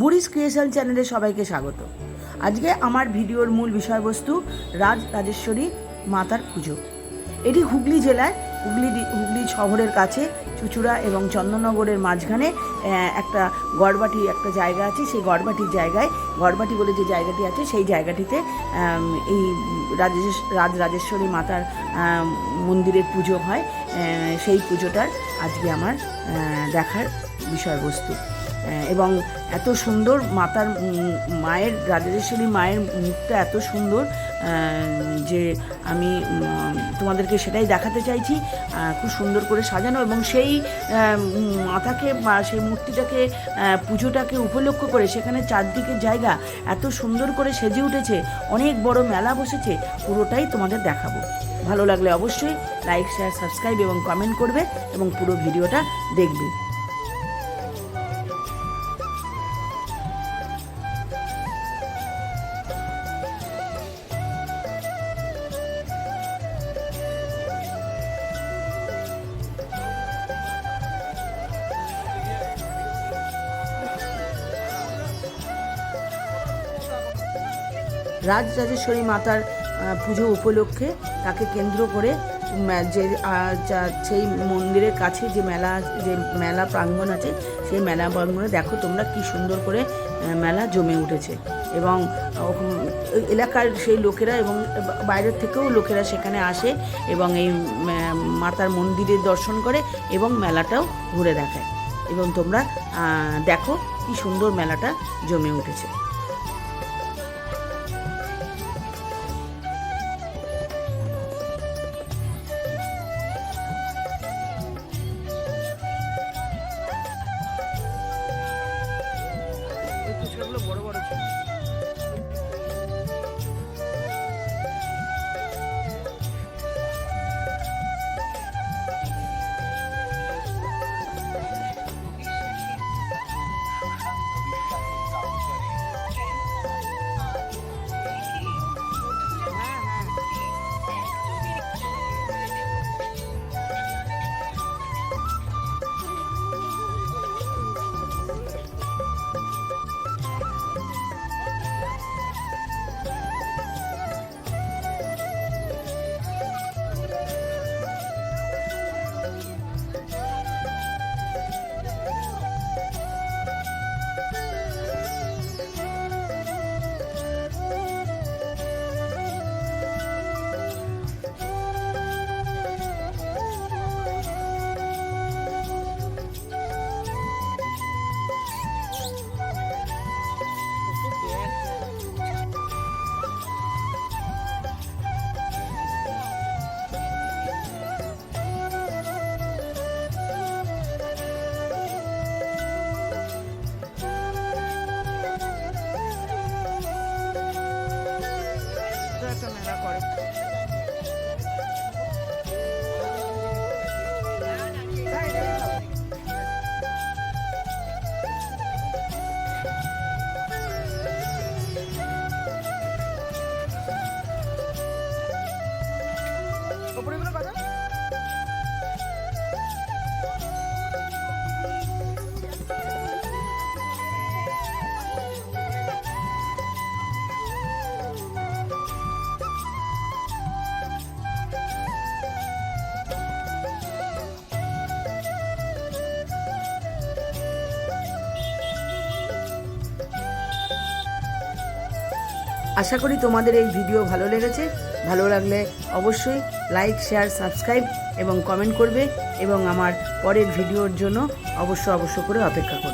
বুড়িস creation চ্যানেলে সবাইকে স্বাগত। আজকে আমার ভিডিওর মূল বিষয়বস্তু রাজ রাজেশ্বরী মাতার পুজো। এটি হুগলি জেলায় হুগলি হুগলি শহরের কাছে চুচুড়া এবং চন্দননগরের মাঝখানে একটা গড়বাটি একটা জায়গা আছে। সেই গড়বাটির জায়গায়, গড়বাটি বলে যে জায়গাটি আছে, সেই জায়গাটিতে এই রাজেশ রাজ রাজেশ্বরী মাতার মন্দিরের পুজো হয়। সেই পুজোটার আজকে আমার দেখার বিষয়বস্তু। এবং এত সুন্দর মাতার মায়ের, রাজরাজেশ্বরী মায়ের মুখটা এত সুন্দর যে আমি তোমাদেরকে সেটাই দেখাতে চাইছি খুব সুন্দর করে সাজানো এবং সেই মাথাকে বা সেই মূর্তিটাকে পুজোটাকে উপলক্ষ করে সেখানে চারদিকের জায়গা এত সুন্দর করে সেজে উঠেছে, অনেক বড় মেলা বসেছে, পুরোটাই তোমাদের দেখাবো। ভালো লাগলে অবশ্যই লাইক, শেয়ার, সাবস্ক্রাইব এবং কমেন্ট করবে এবং পুরো ভিডিওটা দেখবে। রাজরাজেশ্বরী মাতার পুজো উপলক্ষে তাকে কেন্দ্র করে যে সেই মন্দিরের কাছে যে মেলা যে মেলা প্রাঙ্গণ আছে, সেই মেলা প্রাঙ্গণে দেখো তোমরা কি সুন্দর করে মেলা জমে উঠেছে। এবং এলাকার সেই লোকেরা এবং বাইরের থেকেও লোকেরা সেখানে আসে এবং এই মাতার মন্দিরের দর্শন করে এবং মেলাটাও ঘুরে দেখায়। এবং তোমরা দেখো কি সুন্দর মেলাটা জমে উঠেছে। বড় বড় একটা আশা করি তোমাদের এই ভিডিও ভালো লেগেছে। ভালো লাগলে অবশ্যই লাইক শেয়ার সাবস্ক্রাইব এবং কমেন্ট করবে এবং আমার পরের ভিডিওর জন্য অবশ্য অবশ্য করে অপেক্ষা করবে।